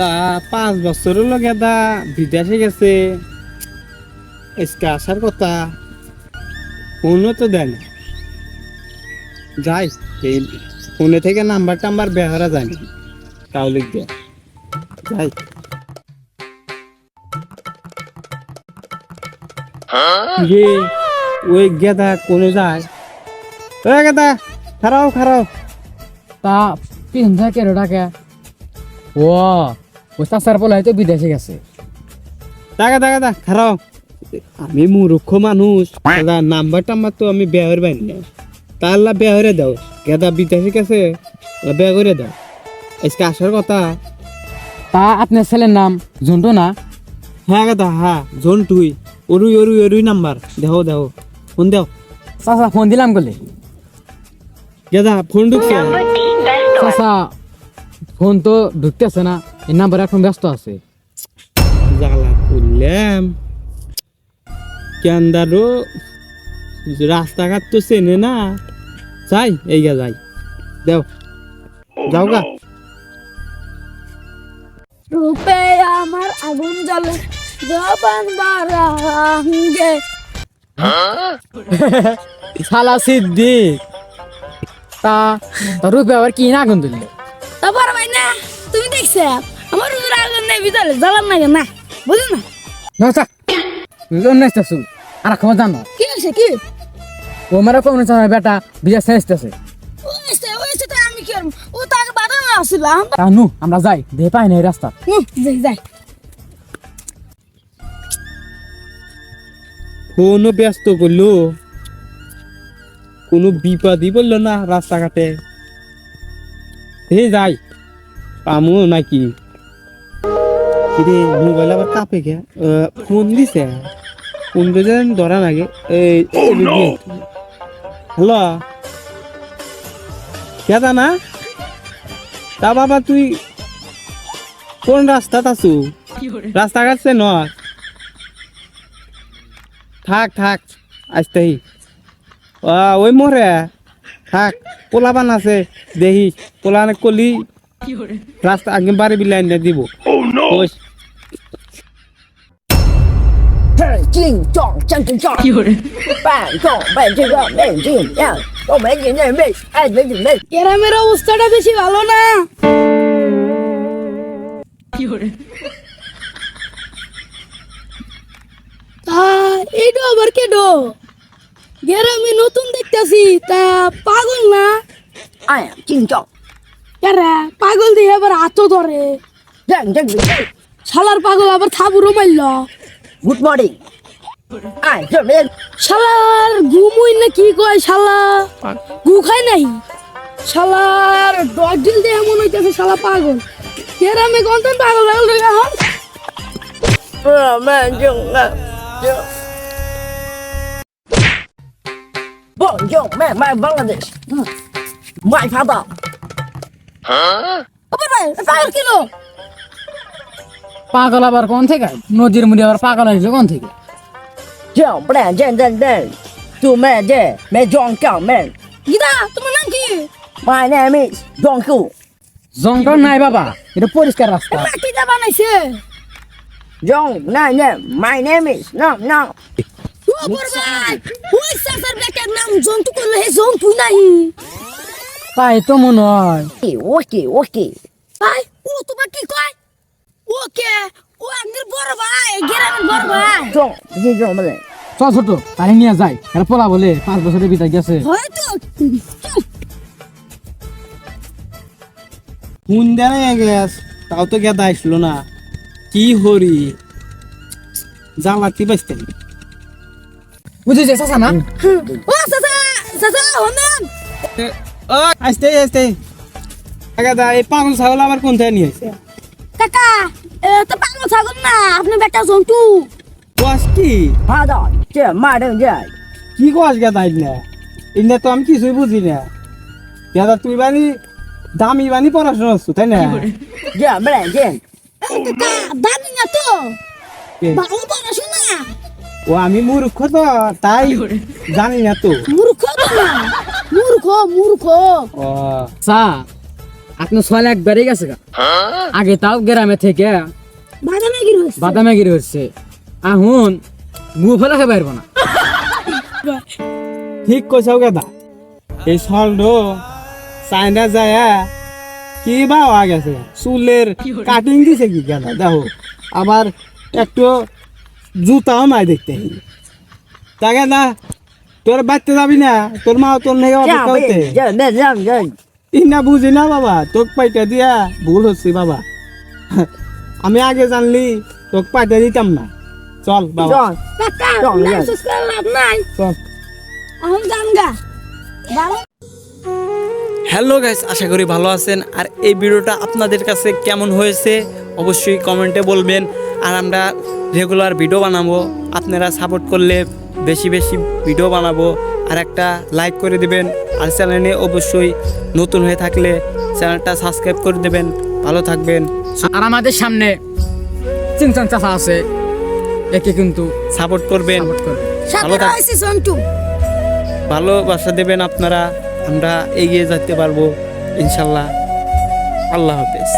তা পাঁচ বছর হলো গেদা বিদেশে গেছে। আজকে আসার কথা, ফোনও তো দেয় না। যাই, এই ফোনে থেকে নাম্বার টাম্বার বেহারা যায় না তাও যাই। রে ওই গেদা কোনে যায়? গেদা খারাও খারাও। তা পিছন থেকে ডাকে? ও ওই চাচার বলে হয়তো বিদেশে গেছে। টাকা টাকা দা খারাও আমি মূর্খ মানুষ। দাদা নাম্বার টাম্বার তো আমি বেয়া করে পাইনি না তাহলে বেয়া করে দাও। গেদা বিদেশে গেছে বেয়া করে দাও। আজকে আসার কথা। তা আপনার ছেলের নাম জন্টু না? হ্যাঁ গেদা হ্যাঁ জোন তুই ওরুই ওরুই ওরুই নাম্বার। দেও দেও ফোন দেও। চাচা ফোন দিলাম বলে গেদা ফোন ঢুকছে। চাচা ফোন তো ঢুকতেছে না এই নাম্বার এখন ব্যস্ত আছে। জ্বালা করলাম। কেন্দারও রাস্তাঘাট তো চেনে না। যাই এই গা যাই। দেও। যাও গা। রূপে আমার আগুন জ্বলে জবান বারাঙ্গে শালা সিদ্দিক তা রূপে আবার কি না গুন দিল? দেখছে? আমার রূপের আগুন নেই ভিতরে জ্বালান না না বুঝো না। না চা অন্য আসতেছু আর খবর জানো? কি হয়েছে কি? ও মেরা কোন বেটা? তো আমি কি করব? ও বাধা না আমরা যাই। দেহে পাই না এই রাস্তা। হুম, যাই ব্যস্ত করল। কোনো বিপদই বলল না রাস্তাঘাটে। যাই। পামু নাকি? কিরে মোবাইল আবার কাপে গে ফোন দিছে। ফোন যেন ধরা নাগে। এই হ্যালো? কেদা না তা বাবা তুই কোন রাস্তাত আছু? রাস্তাঘাট সে নয়। থাক থাক আসতেই ওই মোরে। থাক পোলাবান আছে দেহি। পোলানে কলি রাস্তা আগে বাড়ি বিলে আইনে দিব। oh, নতুন দেখতেছি তা পাগল না? আয়া চিনচক কেরে? পাগল দিয়ে আবার আতো ধরে। সালার পাগল আবার থাবুরও মারল। গুড মর্নিং সালার গু মুই না কি কয় শালা? গু খায় নাই? সালার ডট দিয়ে এমন হইতেছে শালা পাগল। কেরে আমি কন্তন পাগল পাগল রে এখন? Bong Joon Man, my Bangladesh. My father. পাগল আবার কোন থেকে? নদীর মুড়ি আবার পাগল হয়েছে কোন থেকে? যাও বড়া জেন দেন জেন তুমি যে মে জং কাও মেন গিদা তোমার নাম কি? মাই নেম ইজ জংকু জংকু নাই বাবা এটা পরিষ্কার রাস্তা। কি দা বানাইছে। জং নাই নেম মাই নেম ইজ নাম নাম ও বড় ভাই ওই নাম জন্তু করলে হে জন্তু নাই। তাই তো মনে হয়। ওকে ওকে ভাই ও তোমার কি কয়? ওকে ও আঙ্গির বড় ভাই গ্রামের বড় ভাই। জি জি বলে চ ছোট তাহলে নিয়ে যাই। আর পোলা বলে পাঁচ বছরের বিদায় গেছে। হয়তো। কোন দাঁড়ায় গেছ? তাও তো গেদা আসলো না। কি হরি? জ্বালা কি বাঁচতে বুঝেছে চাচা না? ও চাচা চাচা হনাম আসতে আস্তে। কাকা এই পাগল ছাগল আবার কোন থেকে নিয়ে আসছে কাকা এ তো পাগল ছাগল না আপনি বেটা জন্তু। কোয়াস কি? ভাদা কে মারেন যায় কি কোয়াস গেদা ইনে ইনে তো আমি কিছুই বুঝি না। গেদা তুই বানি দামি বানি পড়াশোনা করছ তাই না? গে মারেন যায় দামি না তো। ভালো পড়াশোনা। ও আমি মূর্খ তো তাই জানি না তো। মূর্খ তো না। মূর্খ মূর্খ। ও। চা আপনি ছয় লাখ বেড়ে গেছে গা। আগে তাও গ্রামে থেকে বাদামে বাদামাগিরি হচ্ছে। আহুন গু ফেলা খেয়ে পারব না। ঠিক কইছাও গেদা। এই সল্ড চাইনা যায় কি বা হওয়া গেছে? চুলের কাটিং দিছে কি গেদা? দেখো আবার একটু জুতাও নাই দেখতে। তা গেদা তোর বাচ্চা যাবি না? তোর মা তোর. ইনা বুঝি না বাবা তোকে পাইটা দিয়া ভুল হচ্ছে বাবা। আমি আগে জানলি তোকে পাইটা দিতাম না। চল বাবা। না হ্যালো গাইস আশা করি ভালো আছেন। আর এই ভিডিওটা আপনাদের কাছে কেমন হয়েছে অবশ্যই কমেন্টে বলবেন। আর আমরা রেগুলার ভিডিও বানাবো। আপনারা সাপোর্ট করলে বেশি বেশি ভিডিও বানাবো। আর একটা লাইক করে দিবেন। আর চ্যানেলে অবশ্যই নতুন হয়ে থাকলে চ্যানেলটা সাবস্ক্রাইব করে দেবেন। ভালো থাকবেন। আর আমাদের সামনে চিনচান চাষা আছে। একে কিন্তু সাপোর্ট করবেন। ভালো ভালোবাসা দেবেন আপনারা। আমরা এগিয়ে যেতে পারব। ইনশাল্লাহ। আল্লাহ হাফেজ.